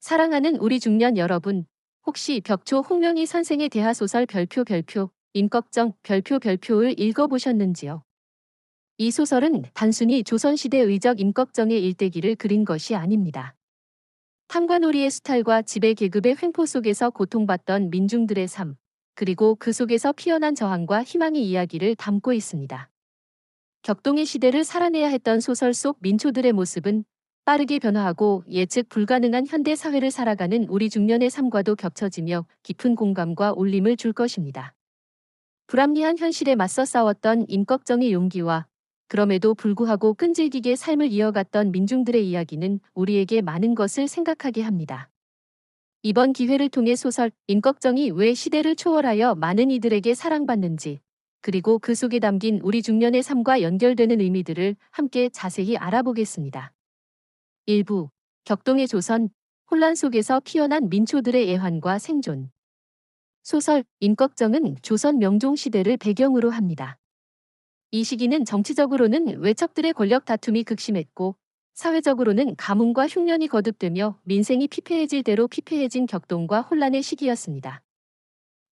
사랑하는 우리 중년 여러분, 혹시 벽초 홍명희 선생의 대하소설 별표 별표, 임꺽정 별표 별표를 읽어보셨는지요? 이 소설은 단순히 조선시대 의적 임꺽정의 일대기를 그린 것이 아닙니다. 탐관오리의 수탈과 지배 계급의 횡포 속에서 고통받던 민중들의 삶, 그리고 그 속에서 피어난 저항과 희망의 이야기를 담고 있습니다. 격동의 시대를 살아내야 했던 소설 속 민초들의 모습은 빠르게 변화하고 예측 불가능한 현대 사회를 살아가는 우리 중년의 삶과도 겹쳐지며 깊은 공감과 울림을 줄 것입니다. 불합리한 현실에 맞서 싸웠던 임꺽정의 용기와 그럼에도 불구하고 끈질기게 삶을 이어갔던 민중들의 이야기는 우리에게 많은 것을 생각하게 합니다. 이번 기회를 통해 소설 임꺽정이 왜 시대를 초월하여 많은 이들에게 사랑받는지 그리고 그 속에 담긴 우리 중년의 삶과 연결되는 의미들을 함께 자세히 알아보겠습니다. 일부 격동의 조선 혼란 속에서 피어난 민초들의 애환과 생존 소설 임꺽정은 조선 명종 시대를 배경으로 합니다. 이 시기는 정치적으로는 외척들의 권력 다툼이 극심했고 사회적으로는 가뭄과 흉년이 거듭되며 민생이 피폐해질 대로 피폐해진 격동과 혼란의 시기였습니다.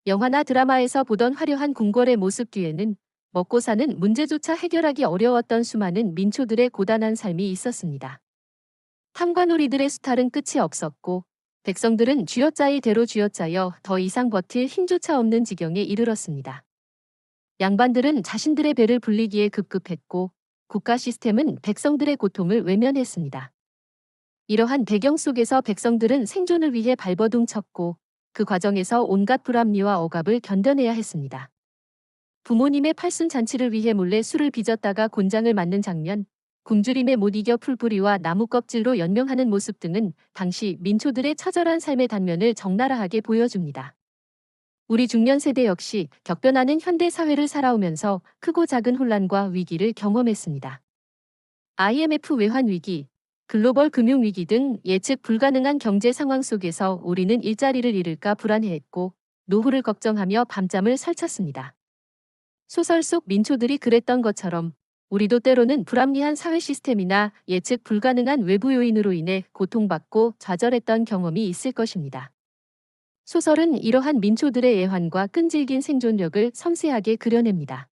영화나 드라마에서 보던 화려한 궁궐의 모습 뒤에는 먹고 사는 문제조차 해결하기 어려웠던 수많은 민초들의 고단한 삶이 있었습니다. 탐관오리들의 수탈은 끝이 없었고 백성들은 쥐어짜이 대로 쥐어짜여 더 이상 버틸 힘조차 없는 지경에 이르렀습니다. 양반들은 자신들의 배를 불리기에 급급했고 국가 시스템은 백성들의 고통을 외면했습니다. 이러한 배경 속에서 백성들은 생존을 위해 발버둥 쳤고 그 과정에서 온갖 불합리와 억압을 견뎌내야 했습니다. 부모님의 팔순 잔치를 위해 몰래 술을 빚었다가 곤장을 맞는 장면, 굶주림에 못 이겨 풀뿌리와 나무 껍질로 연명하는 모습 등은 당시 민초들의 처절한 삶의 단면을 적나라하게 보여줍니다. 우리 중년 세대 역시 격변하는 현대 사회를 살아오면서 크고 작은 혼란과 위기를 경험했습니다. IMF 외환 위기, 글로벌 금융 위기 등 예측 불가능한 경제 상황 속에서 우리는 일자리를 잃을까 불안해했고 노후를 걱정하며 밤잠을 설쳤습니다. 소설 속 민초들이 그랬던 것처럼 우리도 때로는 불합리한 사회 시스템이나 예측 불가능한 외부 요인으로 인해 고통받고 좌절했던 경험이 있을 것입니다. 소설은 이러한 민초들의 애환과 끈질긴 생존력을 섬세하게 그려냅니다.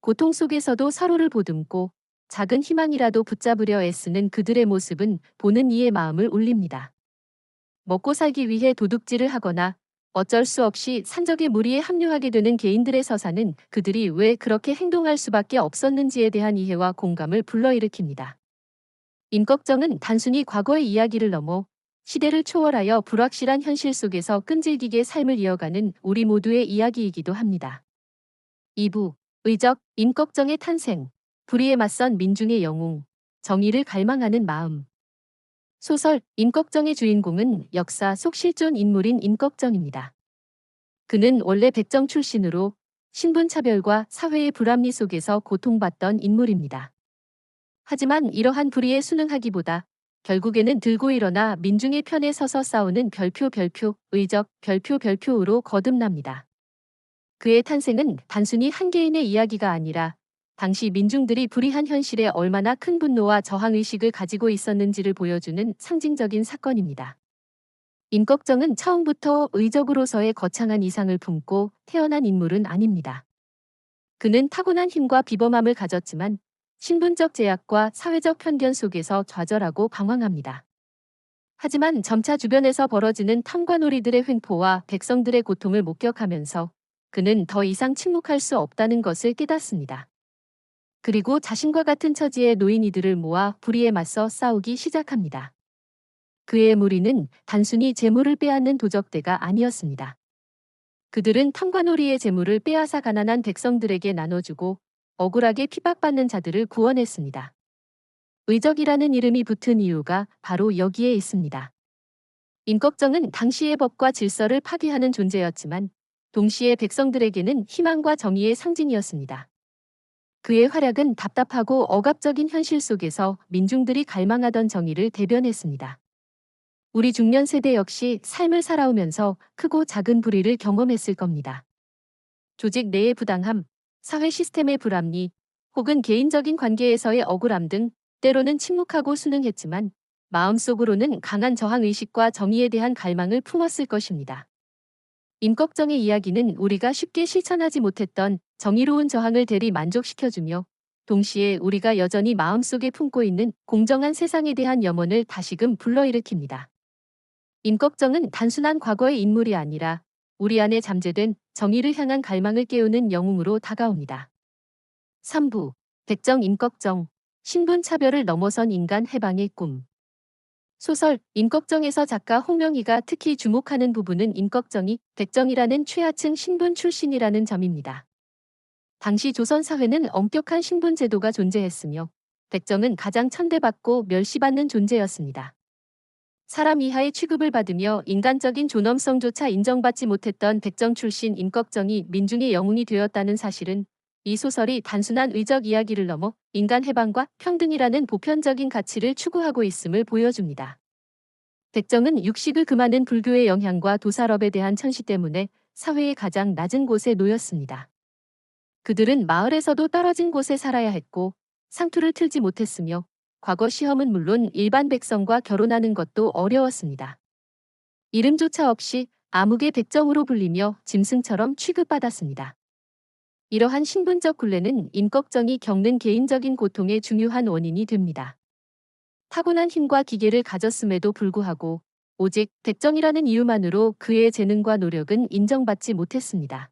고통 속에서도 서로를 보듬고 작은 희망이라도 붙잡으려 애쓰는 그들의 모습은 보는 이의 마음을 울립니다. 먹고 살기 위해 도둑질을 하거나 어쩔 수 없이 산적의 무리에 합류하게 되는 개인들의 서사는 그들이 왜 그렇게 행동할 수밖에 없었는지에 대한 이해와 공감을 불러일으킵니다. 임꺽정은 단순히 과거의 이야기를 넘어 시대를 초월하여 불확실한 현실 속에서 끈질기게 삶을 이어가는 우리 모두의 이야기이기도 합니다. 2부 의적 임꺽정의 탄생 불의에 맞선 민중의 영웅 정의를 갈망하는 마음 소설 임꺽정의 주인공은 역사 속 실존 인물인 임꺽정입니다. 그는 원래 백정 출신으로 신분차별과 사회의 불합리 속에서 고통받던 인물입니다. 하지만 이러한 불의에 순응하기보다 결국에는 들고 일어나 민중의 편에 서서 싸우는 별표 별표 의적 별표 별표로 거듭납니다. 그의 탄생은 단순히 한 개인의 이야기가 아니라 당시 민중들이 불의한 현실에 얼마나 큰 분노와 저항의식을 가지고 있었는지를 보여주는 상징적인 사건입니다. 임꺽정은 처음부터 의적으로서의 거창한 이상을 품고 태어난 인물은 아닙니다. 그는 타고난 힘과 비범함을 가졌지만 신분적 제약과 사회적 편견 속에서 좌절하고 방황합니다. 하지만 점차 주변에서 벌어지는 탐관오리들의 횡포와 백성들의 고통을 목격하면서 그는 더 이상 침묵할 수 없다는 것을 깨닫습니다. 그리고 자신과 같은 처지의 노인 이들을 모아 불의에 맞서 싸우기 시작합니다. 그의 무리는 단순히 재물을 빼앗는 도적대가 아니었습니다. 그들은 탐관오리의 재물을 빼앗아 가난한 백성들에게 나눠주고 억울하게 핍박받는 자들을 구원했습니다. 의적이라는 이름이 붙은 이유가 바로 여기에 있습니다. 임꺽정은 당시의 법과 질서를 파괴하는 존재였지만 동시에 백성들에게는 희망과 정의의 상징이었습니다. 그의 활약은 답답하고 억압적인 현실 속에서 민중들이 갈망하던 정의를 대변했습니다. 우리 중년 세대 역시 삶을 살아오면서 크고 작은 불의를 경험했을 겁니다. 조직 내의 부당함, 사회 시스템의 불합리, 혹은 개인적인 관계에서의 억울함 등 때로는 침묵하고 순응했지만 마음속으로는 강한 저항 의식과 정의에 대한 갈망을 품었을 것입니다. 임꺽정의 이야기는 우리가 쉽게 실천하지 못했던 정의로운 저항을 대리 만족시켜주며 동시에 우리가 여전히 마음속에 품고 있는 공정한 세상에 대한 염원을 다시금 불러일으킵니다. 임꺽정은 단순한 과거의 인물이 아니라 우리 안에 잠재된 정의를 향한 갈망을 깨우는 영웅으로 다가옵니다. 3부 백정 임꺽정 신분 차별을 넘어선 인간 해방의 꿈 소설 임꺽정에서 작가 홍명희가 특히 주목하는 부분은 임꺽정이 백정이라는 최하층 신분 출신이라는 점입니다. 당시 조선 사회는 엄격한 신분 제도가 존재했으며 백정은 가장 천대받고 멸시받는 존재였습니다. 사람 이하의 취급을 받으며 인간적인 존엄성조차 인정받지 못했던 백정 출신 임꺽정이 민중의 영웅이 되었다는 사실은 이 소설이 단순한 의적 이야기를 넘어 인간 해방과 평등이라는 보편적인 가치를 추구하고 있음을 보여줍니다. 백정은 육식을 금하는 불교의 영향과 도살업에 대한 천시 때문에 사회의 가장 낮은 곳에 놓였습니다. 그들은 마을에서도 떨어진 곳에 살아야 했고 상투를 틀지 못했으며 과거 시험은 물론 일반 백성과 결혼하는 것도 어려웠습니다. 이름조차 없이 암흑의 백정으로 불리며 짐승처럼 취급받았습니다. 이러한 신분적 굴레는 임꺽정이 겪는 개인적인 고통의 중요한 원인이 됩니다. 타고난 힘과 기계를 가졌음에도 불구하고 오직 백정이라는 이유만으로 그의 재능과 노력은 인정받지 못했습니다.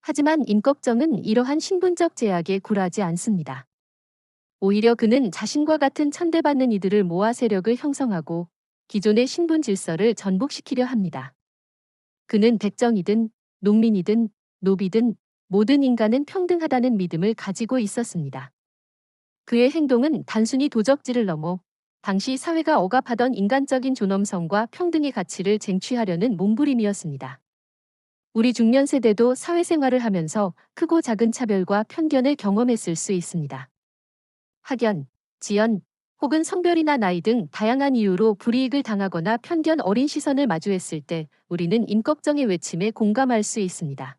하지만 임꺽정은 이러한 신분적 제약에 굴하지 않습니다. 오히려 그는 자신과 같은 천대받는 이들을 모아 세력을 형성하고 기존의 신분 질서를 전복시키려 합니다. 그는 백정이든 농민이든 노비든 모든 인간은 평등하다는 믿음을 가지고 있었습니다. 그의 행동은 단순히 도적질을 넘어 당시 사회가 억압하던 인간적인 존엄성과 평등의 가치를 쟁취하려는 몸부림이었습니다. 우리 중년 세대도 사회생활을 하면서 크고 작은 차별과 편견을 경험했을 수 있습니다. 학연, 지연, 혹은 성별이나 나이 등 다양한 이유로 불이익을 당하거나 편견 어린 시선을 마주했을 때 우리는 임꺽정의 외침에 공감할 수 있습니다.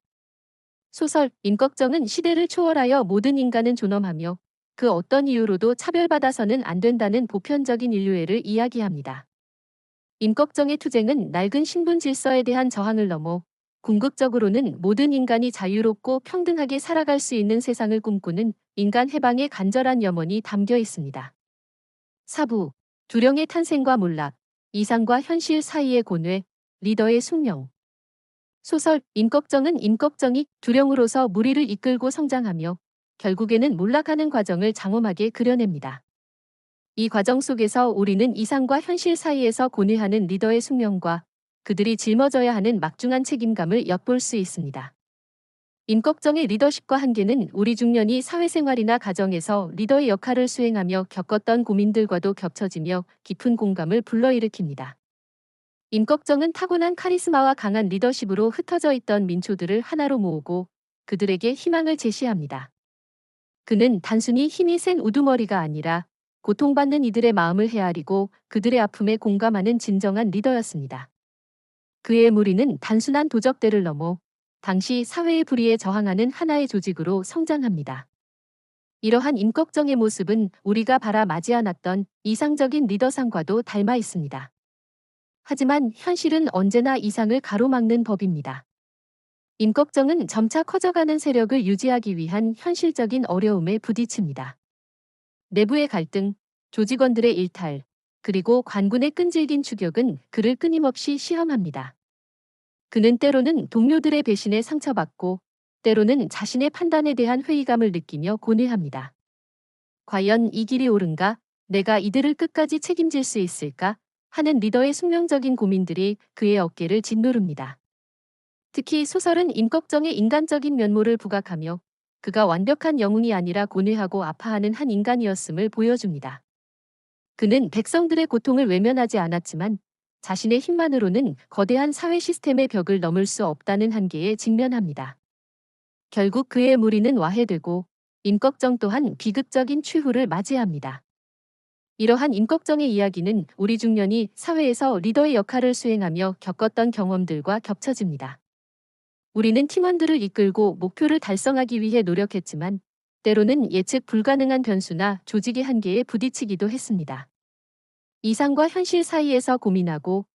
소설 임꺽정은 시대를 초월하여 모든 인간은 존엄하며 그 어떤 이유로도 차별받아서는 안 된다는 보편적인 인류애를 이야기합니다. 임꺽정의 투쟁은 낡은 신분 질서에 대한 저항을 넘어 궁극적으로는 모든 인간이 자유롭고 평등하게 살아갈 수 있는 세상을 꿈꾸는 인간 해방의 간절한 염원이 담겨 있습니다. 사부, 두령의 탄생과 몰락, 이상과 현실 사이의 고뇌, 리더의 숙명. 소설 임꺽정은 임꺽정이 두령으로서 무리를 이끌고 성장하며 결국에는 몰락하는 과정을 장엄하게 그려냅니다. 이 과정 속에서 우리는 이상과 현실 사이에서 고뇌하는 리더의 숙명과 그들이 짊어져야 하는 막중한 책임감을 엿볼 수 있습니다. 임꺽정의 리더십과 한계는 우리 중년이 사회생활이나 가정에서 리더의 역할을 수행하며 겪었던 고민들과도 겹쳐지며 깊은 공감을 불러일으킵니다. 임꺽정은 타고난 카리스마와 강한 리더십으로 흩어져 있던 민초들을 하나로 모으고 그들에게 희망을 제시합니다. 그는 단순히 힘이 센 우두머리가 아니라 고통받는 이들의 마음을 헤아리고 그들의 아픔에 공감하는 진정한 리더였습니다. 그의 무리는 단순한 도적대를 넘어 당시 사회의 불의에 저항하는 하나의 조직으로 성장합니다. 이러한 임꺽정의 모습은 우리가 바라 맞이 않았던 이상적인 리더상과도 닮아 있습니다. 하지만 현실은 언제나 이상을 가로막는 법입니다. 임꺽정은 점차 커져가는 세력을 유지하기 위한 현실적인 어려움에 부딪힙니다. 내부의 갈등, 조직원들의 일탈, 그리고 관군의 끈질긴 추격은 그를 끊임없이 시험합니다. 그는 때로는 동료들의 배신에 상처받고 때로는 자신의 판단에 대한 회의감을 느끼며 고뇌합니다. 과연 이 길이 옳은가? 내가 이들을 끝까지 책임질 수 있을까? 하는 리더의 숙명적인 고민들이 그의 어깨를 짓누릅니다. 특히 소설은 임꺽정의 인간적인 면모를 부각하며 그가 완벽한 영웅이 아니라 고뇌하고 아파하는 한 인간이었음을 보여줍니다. 그는 백성들의 고통을 외면하지 않았지만 자신의 힘만으로는 거대한 사회 시스템의 벽을 넘을 수 없다는 한계에 직면합니다. 결국 그의 무리는 와해되고 임꺽정 또한 비극적인 최후를 맞이합니다. 이러한 임꺽정의 이야기는 우리 중년이 사회에서 리더의 역할을 수행하며 겪었던 경험들과 겹쳐집니다. 우리는 팀원들을 이끌고 목표를 달성하기 위해 노력했지만 때로는 예측 불가능한 변수나 조직의 한계에 부딪히기도 했습니다. 이상과 현실 사이에서 고민하고